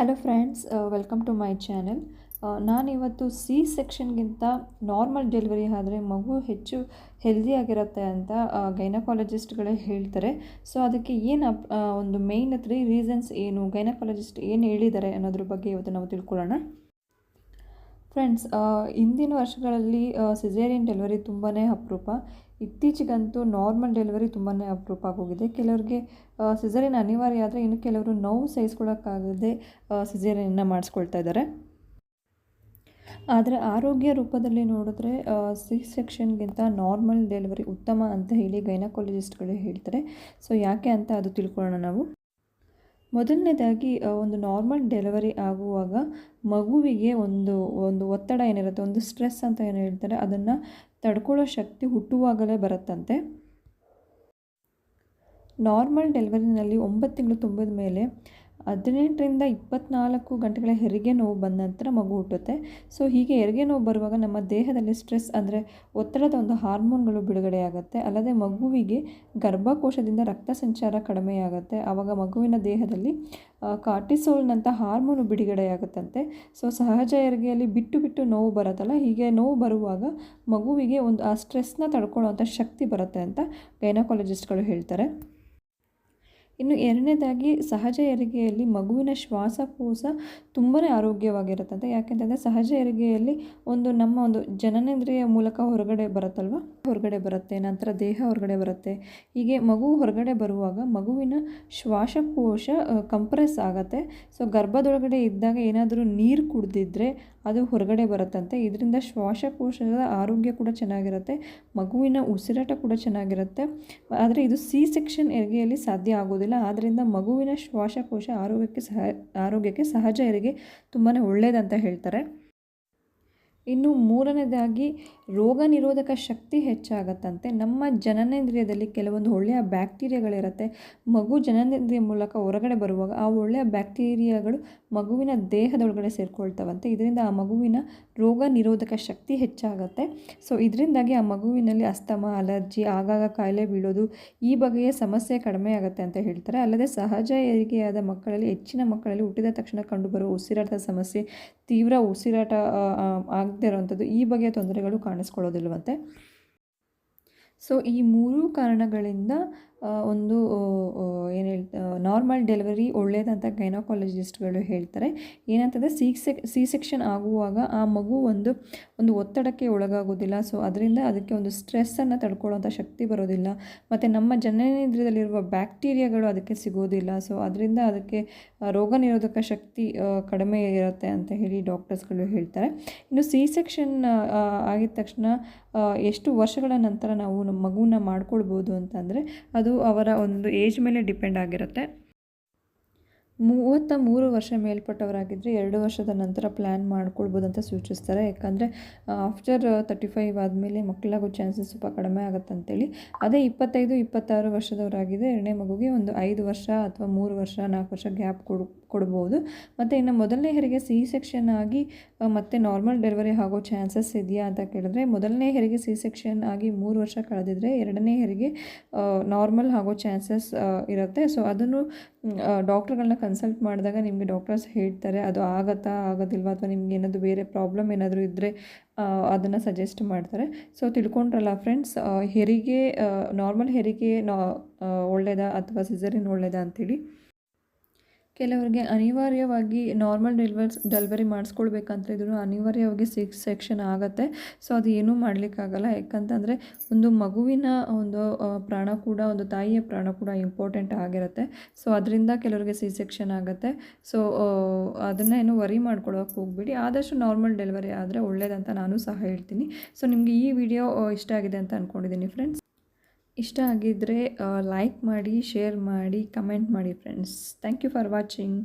Hello friends welcome to my channel ನಾನಿವತ್ತು C ಸೆಕ್ಷನ್ಗಿಂತ normal delivery ಆದರೆ ಮಗು ಹೆಚ್ಚು ಹೆಲ್ದಿಯಾಗಿರುತ್ತೆ ಅಂತ ಗೈನಕಾಲಜಿಸ್ಟ್ಗಳೇ ಹೇಳ್ತಾರೆ. ಸೊ ಅದಕ್ಕೆ ಏನು ಅಪ್ ಒಂದು ಮೇಯ್ನ್ ತ್ರೀ ರೀಸನ್ಸ್ ಏನು ಗೈನಕಾಲಜಿಸ್ಟ್ ಏನು ಹೇಳಿದ್ದಾರೆ ಅನ್ನೋದ್ರ ಬಗ್ಗೆ ಇವತ್ತು ನಾವು ತಿಳ್ಕೊಳ್ಳೋಣ. ಫ್ರೆಂಡ್ಸ್ ಇಂದಿನ ವರ್ಷಗಳಲ್ಲಿ ಸಿಜೇರಿಯನ್ ಡೆಲಿವರಿ ತುಂಬಾ ಅಪರೂಪ. ಇತ್ತೀಚೆಗಂತೂ ನಾರ್ಮಲ್ ಡೆಲಿವರಿ ತುಂಬಾ ಅಪರೂಪ ಆಗೋಗಿದೆ. ಕೆಲವರಿಗೆ ಸಿಜೇರಿಯನ್ ಅನಿವಾರ್ಯ ಆದರೆ ಇನ್ನು ಕೆಲವರು ನೋವು ಸಹಿಸ್ಕೊಳ್ಳೋಕ್ಕಾಗದೆ ಸಿಸೇರಿಯನ್ನ ಮಾಡಿಸ್ಕೊಳ್ತಾ ಇದ್ದಾರೆ. ಆದರೆ ಆರೋಗ್ಯ ರೂಪದಲ್ಲಿ ನೋಡಿದ್ರೆ ಸಿ ಸೆಕ್ಷನ್ಗಿಂತ ನಾರ್ಮಲ್ ಡೆಲಿವರಿ ಉತ್ತಮ ಅಂತ ಹೇಳಿ ಗೈನಕಾಲಜಿಸ್ಟ್ಗಳು ಹೇಳ್ತಾರೆ. ಸೊ ಯಾಕೆ ಅಂತ ಅದು ತಿಳ್ಕೊಳ್ಳೋಣ ನಾವು. ಮೊದಲನೇದಾಗಿ ಒಂದು ನಾರ್ಮಲ್ ಡೆಲಿವರಿ ಆಗುವಾಗ ಮಗುವಿಗೆ ಒಂದು ಒಂದು ಒತ್ತಡ ಏನಿರುತ್ತೆ, ಒಂದು ಸ್ಟ್ರೆಸ್ ಅಂತ ಏನು ಹೇಳ್ತಾರೆ, ಅದನ್ನು ತಡ್ಕೊಳ್ಳೋ ಶಕ್ತಿ ಹುಟ್ಟುವಾಗಲೇ ಬರುತ್ತಂತೆ. ನಾರ್ಮಲ್ ಡೆಲಿವರಿನಲ್ಲಿ ಒಂಬತ್ತು ತಿಂಗಳು ತುಂಬಿದ ಮೇಲೆ ಹದಿನೆಂಟರಿಂದ ಇಪ್ಪತ್ನಾಲ್ಕು ಗಂಟೆಗಳ ಹೆರಿಗೆ ನೋವು ಬಂದ ನಂತರ ಮಗು ಹುಟ್ಟುತ್ತೆ. ಸೊ, ಹೀಗೆ ಹೆರಿಗೆ ನೋವು ಬರುವಾಗ ನಮ್ಮ ದೇಹದಲ್ಲಿ ಸ್ಟ್ರೆಸ್ ಅಂದರೆ ಒತ್ತಡದ ಒಂದು ಹಾರ್ಮೋನ್ಗಳು ಬಿಡುಗಡೆಯಾಗುತ್ತೆ. ಅಲ್ಲದೆ ಮಗುವಿಗೆ ಗರ್ಭಕೋಶದಿಂದ ರಕ್ತ ಸಂಚಾರ ಕಡಿಮೆಯಾಗುತ್ತೆ. ಆವಾಗ ಮಗುವಿನ ದೇಹದಲ್ಲಿ ಕಾರ್ಟಿಸೋಲ್ನಂಥ ಹಾರ್ಮೋನು ಬಿಡುಗಡೆಯಾಗುತ್ತಂತೆ. ಸೊ, ಸಹಜ ಹೆರಿಗೆಯಲ್ಲಿ ಬಿಟ್ಟು ಬಿಟ್ಟು ನೋವು ಬರುತ್ತಲ್ಲ, ಹೀಗೆ ನೋವು ಬರುವಾಗ ಮಗುವಿಗೆ ಒಂದು, ಆ ಸ್ಟ್ರೆಸ್ನ ತಡ್ಕೊಳ್ಳೋವಂಥ ಶಕ್ತಿ ಬರುತ್ತೆ ಅಂತ ಗೈನಕಾಲಜಿಸ್ಟ್ಗಳು ಹೇಳ್ತಾರೆ. ಇನ್ನು ಎರಡನೇದಾಗಿ ಸಹಜ ಹೆರಿಗೆಯಲ್ಲಿ ಮಗುವಿನ ಶ್ವಾಸಕೋಶ ತುಂಬಾ ಆರೋಗ್ಯವಾಗಿರುತ್ತದೆ. ಯಾಕೆಂತಂದರೆ ಸಹಜ ಹೆರಿಗೆಯಲ್ಲಿ ಒಂದು ನಮ್ಮ ಒಂದು ಜನನೇಂದ್ರಿಯ ಮೂಲಕ ಹೊರಗಡೆ ಬರುತ್ತಲ್ವ? ಹೊರಗಡೆ ಬರುತ್ತೆ, ನಂತರ ದೇಹ ಹೊರಗಡೆ ಬರುತ್ತೆ. ಹೀಗೆ ಮಗು ಹೊರಗಡೆ ಬರುವಾಗ ಮಗುವಿನ ಶ್ವಾಸಕೋಶ ಕಂಪ್ರೆಸ್ ಆಗುತ್ತೆ. ಸೊ ಗರ್ಭದೊಳಗಡೆ ಇದ್ದಾಗ ಏನಾದರೂ ನೀರು ಕುಡಿದಿದ್ರೆ ಅದು ಹೊರಗಡೆ ಬರುತ್ತಂತೆ. ಇದರಿಂದ ಶ್ವಾಸಕೋಶದ ಆರೋಗ್ಯ ಕೂಡ ಚೆನ್ನಾಗಿರುತ್ತೆ. ಮಗುವಿನ ಉಸಿರಾಟ ಕೂಡ ಚೆನ್ನಾಗಿರುತ್ತೆ. ಆದರೆ ಇದು ಸಿ ಸೆಕ್ಷನ್ ಹೆರಿಗೆಯಲ್ಲಿ ಸಾಧ್ಯ ಆಗೋದಿಲ್ಲ. ಆದ್ದರಿಂದ ಮಗುವಿನ ಶ್ವಾಸಕೋಶ ಆರೋಗ್ಯಕ್ಕೆ ಸಹ, ಆರೋಗ್ಯಕ್ಕೆ ಸಹಜ ಹೆರಿಗೆ ತುಂಬಾ ಒಳ್ಳೆಯದಂತ ಹೇಳ್ತಾರೆ. ಇನ್ನು ಮೂರನೇದಾಗಿ ರೋಗ ನಿರೋಧಕ ಶಕ್ತಿ ಹೆಚ್ಚಾಗತ್ತಂತೆ. ನಮ್ಮ ಜನನೇಂದ್ರಿಯದಲ್ಲಿ ಕೆಲವೊಂದು ಒಳ್ಳೆಯ ಬ್ಯಾಕ್ಟೀರಿಯಾಗಳಿರುತ್ತೆ. ಮಗು ಜನನೇಂದ್ರಿಯ ಮೂಲಕ ಹೊರಗಡೆ ಬರುವಾಗ ಆ ಒಳ್ಳೆಯ ಬ್ಯಾಕ್ಟೀರಿಯಾಗಳು ಮಗುವಿನ ದೇಹದೊಳಗಡೆ ಸೇರ್ಕೊಳ್ತವಂತೆ. ಇದರಿಂದ ಆ ಮಗುವಿನ ರೋಗ ನಿರೋಧಕ ಶಕ್ತಿ ಹೆಚ್ಚಾಗುತ್ತೆ. ಸೊ, ಇದರಿಂದಾಗಿ ಆ ಮಗುವಿನಲ್ಲಿ ಅಸ್ತಮ, ಅಲರ್ಜಿ, ಆಗಾಗ ಕಾಯಿಲೆ ಬೀಳೋದು ಈ ಬಗೆಯ ಸಮಸ್ಯೆ ಕಡಿಮೆ ಆಗುತ್ತೆ ಅಂತ ಹೇಳ್ತಾರೆ. ಅಲ್ಲದೆ ಸಹಜ ಏರಿಕೆಯಾದ ಮಕ್ಕಳಲ್ಲಿ, ಹೆಚ್ಚಿನ ಮಕ್ಕಳಲ್ಲಿ ಹುಟ್ಟಿದ ತಕ್ಷಣ ಕಂಡುಬರುವ ಉಸಿರಾಟದ ಸಮಸ್ಯೆ, ತೀವ್ರ ಉಸಿರಾಟ ಆಗದೇ ಇರುವಂಥದ್ದು ಈ ಬಗೆಯ ತೊಂದರೆಗಳು ಕಾಣಿಸ್ಕೊಳ್ಳೋದಿಲ್ವಂತೆ. ಸೊ ಈ ಮೂರೂ ಕಾರಣಗಳಿಂದ ಒಂದು ಏನು ಹೇಳ್ತಾ ನಾರ್ಮಲ್ ಡೆಲಿವರಿ ಒಳ್ಳೆಯದಂತ ಗೈನಕಾಲಜಿಸ್ಟ್ಗಳು ಹೇಳ್ತಾರೆ. ಏನಂತಂದರೆ ಸಿ ಸೆಕ್ ಸಿ ಸೆಕ್ಷನ್ ಆಗುವಾಗ ಆ ಮಗು ಒಂದು ಒಂದು ಒತ್ತಡಕ್ಕೆ ಒಳಗಾಗೋದಿಲ್ಲ ಸೊ ಅದರಿಂದ ಅದಕ್ಕೆ ಒಂದು ಸ್ಟ್ರೆಸ್ಸನ್ನು ತಡ್ಕೊಳ್ಳೋಂಥ ಶಕ್ತಿ ಬರೋದಿಲ್ಲ. ಮತ್ತು ನಮ್ಮ ಜನನೇಂದ್ರದಲ್ಲಿರುವ ಬ್ಯಾಕ್ಟೀರಿಯಾಗಳು ಅದಕ್ಕೆ ಸಿಗೋದಿಲ್ಲ. ಸೊ ಅದರಿಂದ ಅದಕ್ಕೆ ರೋಗ ನಿರೋಧಕ ಶಕ್ತಿ ಕಡಿಮೆ ಇರುತ್ತೆ ಅಂತ ಹೇಳಿ ಡಾಕ್ಟರ್ಸ್ಗಳು ಹೇಳ್ತಾರೆ. ಇನ್ನು ಸಿ ಸೆಕ್ಷನ್ ಆಗಿದ ತಕ್ಷಣ ಎಷ್ಟು ವರ್ಷಗಳ ನಂತರ ನಾವು ನಮ್ಮ ಮಗುವನ್ನ ಮಾಡ್ಕೊಳ್ಬೋದು ಅಂತಂದರೆ ಅದು ಅವರ ಒಂದು ಏಜ್ ಮೇಲೆ ಡಿಪೆಂಡ್ ಆಗಿರುತ್ತೆ. ಮೂವತ್ತ ಮೂರು ವರ್ಷ ಮೇಲ್ಪಟ್ಟವರಾಗಿದ್ದರೆ ಎರಡು ವರ್ಷದ ನಂತರ ಪ್ಲ್ಯಾನ್ ಮಾಡ್ಕೊಳ್ಬೋದು ಅಂತ ಸೂಚಿಸ್ತಾರೆ. ಯಾಕಂದರೆ ಆಫ್ಟರ್ ತರ್ಟಿ ಫೈವ್ ಆದಮೇಲೆ ಮಕ್ಕಳಾಗೋ ಚಾನ್ಸಸ್ ಸ್ವಲ್ಪ ಕಡಿಮೆ ಆಗುತ್ತೆ ಅಂತೇಳಿ ಅದೇ ಇಪ್ಪತ್ತೈದು, ಇಪ್ಪತ್ತಾರು ವರ್ಷದವರಾಗಿದೆ ಎರಡನೇ ಮಗುಗೆ ಒಂದು ಐದು ವರ್ಷ ಅಥವಾ ಮೂರು ವರ್ಷ, ನಾಲ್ಕು ವರ್ಷ ಗ್ಯಾಪ್ ಕೊಡು ಕೊಡ್ಬೋದು. ಮತ್ತು ಇನ್ನು ಮೊದಲನೇ ಹೆರಿಗೆ ಸಿ ಸೆಕ್ಷನ್ ಆಗಿ ಮತ್ತೆ ನಾರ್ಮಲ್ ಡೆಲಿವರಿ ಆಗೋ ಚಾನ್ಸಸ್ ಇದೆಯಾ ಅಂತ ಕೇಳಿದ್ರೆ, ಮೊದಲನೇ ಹೆರಿಗೆ ಸಿ ಸೆಕ್ಷನ್ ಆಗಿ ಮೂರು ವರ್ಷ ಕಳೆದಿದ್ರೆ ಎರಡನೇ ಹೆರಿಗೆ ನಾರ್ಮಲ್ ಆಗೋ ಚಾನ್ಸಸ್ ಇರುತ್ತೆ. ಸೊ, ಅದನ್ನು ಡಾಕ್ಟ್ರುಗಳನ್ನ ಕನ್ಸಲ್ಟ್ ಮಾಡಿದಾಗ ನಿಮಗೆ ಡಾಕ್ಟರ್ಸ್ ಹೇಳ್ತಾರೆ, ಅದು ಆಗತ್ತಾ, ಆಗೋದಿಲ್ವಾ, ಅಥವಾ ನಿಮ್ಗೆ ಏನಾದರೂ ಬೇರೆ ಪ್ರಾಬ್ಲಮ್ ಏನಾದರೂ ಇದ್ದರೆ ಅದನ್ನು ಸಜೆಸ್ಟ್ ಮಾಡ್ತಾರೆ. ಸೊ, ತಿಳ್ಕೊಂಡ್ರಲ್ಲ ಫ್ರೆಂಡ್ಸ್ ಹೆರಿಗೆ ನಾರ್ಮಲ್ ಹೆರಿಗೆ, ನಾ ಒಳ್ಳೆಯದಾ ಅಥವಾ ಸಿಸರಿನ್ ಒಳ್ಳೆಯದಾ ಅಂಥೇಳಿ ಕೆಲವರಿಗೆ ಅನಿವಾರ್ಯವಾಗಿ ನಾರ್ಮಲ್ ಡೆಲಿವರ್ಸ್ ಡೆಲಿವರಿ ಮಾಡಿಸ್ಕೊಳ್ಬೇಕಂತ ಇದ್ರು ಅನಿವಾರ್ಯವಾಗಿ ಸಿಕ್ಸ್ ಸೆಕ್ಷನ್ ಆಗುತ್ತೆ. ಸೊ ಅದು ಏನೂ ಮಾಡಲಿಕ್ಕಾಗಲ್ಲ. ಯಾಕಂತಂದರೆ, ಒಂದು ಮಗುವಿನ ಒಂದು ಪ್ರಾಣ ಕೂಡ, ಒಂದು ತಾಯಿಯ ಪ್ರಾಣ ಕೂಡ ಇಂಪಾರ್ಟೆಂಟ್ ಆಗಿರುತ್ತೆ. ಸೊ ಅದರಿಂದ ಕೆಲವರಿಗೆ ಸಿ ಸೆಕ್ಷನ್ ಆಗುತ್ತೆ. ಸೊ ಅದನ್ನು ಏನು ವರಿ ಮಾಡ್ಕೊಳ್ಳೋಕೆ ಹೋಗ್ಬಿಡಿ. ಆದಷ್ಟು ನಾರ್ಮಲ್ ಡೆಲಿವರಿ ಆದರೆ ಒಳ್ಳೇದಂತ ನಾನು ಸಹ ಹೇಳ್ತೀನಿ. ಸೊ ನಿಮಗೆ ಈ ವಿಡಿಯೋ ಇಷ್ಟ ಆಗಿದೆ ಅಂತ ಅಂದ್ಕೊಂಡಿದ್ದೀನಿ ಫ್ರೆಂಡ್ಸ್ ಇಷ್ಟ ಆಗಿದ್ದರೆ ಲೈಕ್ ಮಾಡಿ ಶೇರ್ ಮಾಡಿ ಕಮೆಂಟ್ ಮಾಡಿ friends thank you for watching